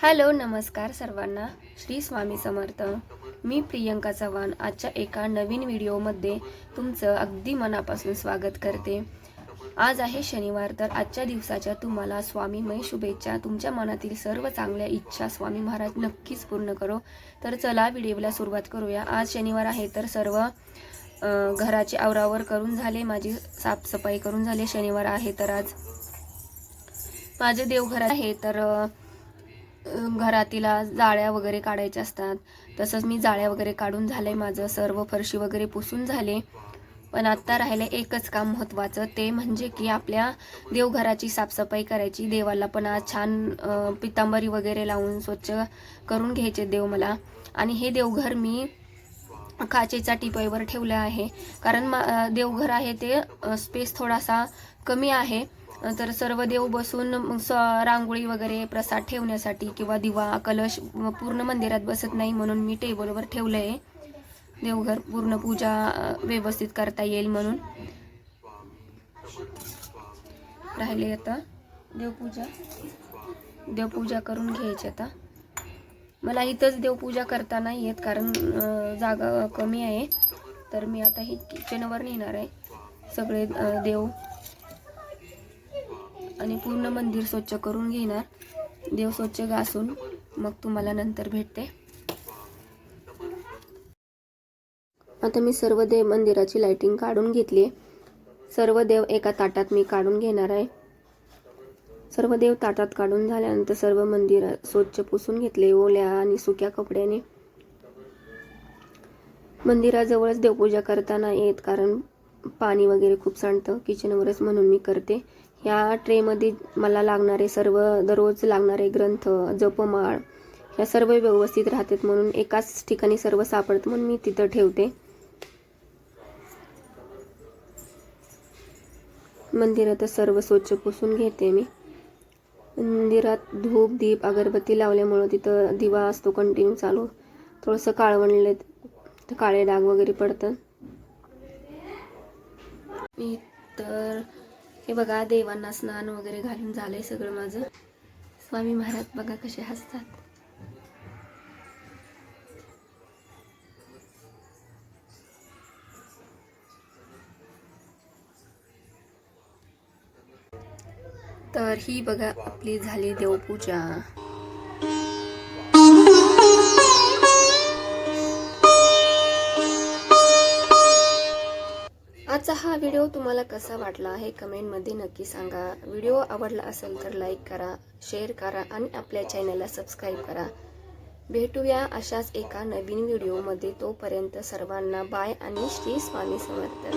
Hello नमस्कार सर्वांना. श्री स्वामी समर्थ. मी प्रियंका चव्हाण. आजच्या एका नवीन व्हिडिओमध्ये तुमचं अगदी मनापासून स्वागत करते. आज आहे शनिवार तर आजच्या दिवसाच्या तुम्हाला स्वामीमय शुभेच्छा. तुमच्या मनातील सर्व चांगल्या इच्छा स्वामी महाराज नक्कीच पूर्ण करो. तर चला व्हिडिओला सुरुवात करूया. आज शनिवार आहे तर सर्व घराचे घराची आवरावर करून झाले. माझी साफसफाई करून झाली. शनिवार आहे तर आज माझे देवघर आहे तर घरातीला जाळ्या वगैरे काढायच्या असतात. तसंच मी जाळ्या वगैरे काढून झालं आहे माझं सर्व फरशी वगैरे पुसून झाले. पण आत्ता राहिलं एकच काम महत्त्वाचं ते म्हणजे की आपल्या देवघराची साफसफाई करायची. देवाला पण आज छान पितांबरी वगैरे लावून स्वच्छ करून घ्यायचे देव मला. आणि हे देवघर मी काचेच्या टिपईवर ठेवलं आहे. कारण मा देवघर आहे ते स्पेस थोडासा कमी आहे. तर सर्व देव बसून स रांगोळी वगैरे प्रसाद ठेवण्यासाठी किंवा दिवा कलश पूर्ण मंदिरात बसत नाही म्हणून मी टेबलवर ठेवलं आहे देवघर पूर्ण पूजा व्यवस्थित करता येईल म्हणून. राहिले आता देवपूजा. देवपूजा करून घ्यायची आता. मला इथंच देवपूजा करता नाही येत कारण जागा कमी आहे. तर मी आता ही किचनवर नेणार आहे. सगळे देव आणि पूर्ण मंदिर स्वच्छ करून घेणार. देव स्वच्छ घासून मग तुम्हाला नंतर भेटते. आता मी सर्व देव मंदिराची लाइटिंग काढून घेतली सर्व देव एका ताटात मी काढून घेणार आहे. सर्व देव ताटात काढून झाल्यानंतर सर्व मंदिर स्वच्छ पुसून घेतले ओल्या आणि सुक्या कपड्याने. मंदिराजवळच देवपूजा करताना येत कारण पाणी वगैरे खूप सांडतं किचनवरच म्हणून मी करते. ह्या ट्रेमध्ये मला लागणारे सर्व दररोज लागणारे ग्रंथ जपमाळ ह्या सर्व व्यवस्थित राहतात म्हणून एकाच ठिकाणी सर्व सापडत म्हणून मी तिथं ठेवते. मंदिरात सर्व स्वच्छ पुसून घेते मी. मंदिरात धूप दीप अगरबत्ती लावल्यामुळं तिथं दिवा असतो कंटिन्यू चालू. थोडंसं काळवणले काळे डाग वगैरे पडतात. मी तर हे बघा देवांना स्नान वगैरे घालून झालंय सगळं माझं. स्वामी महाराज बघा कसे हसतात. तर ही बघा आपली झाली देवपूजा. आजचा हा व्हिडिओ तुम्हाला कसा वाटला आहे कमेंटमध्ये नक्की सांगा. व्हिडिओ आवडला असेल तर लाईक करा शेअर करा आणि आपल्या चॅनलला सबस्क्राईब करा. भेटूया अशाच एका नवीन व्हिडिओमध्ये. तोपर्यंत सर्वांना बाय आणि श्री स्वामी समर्थ.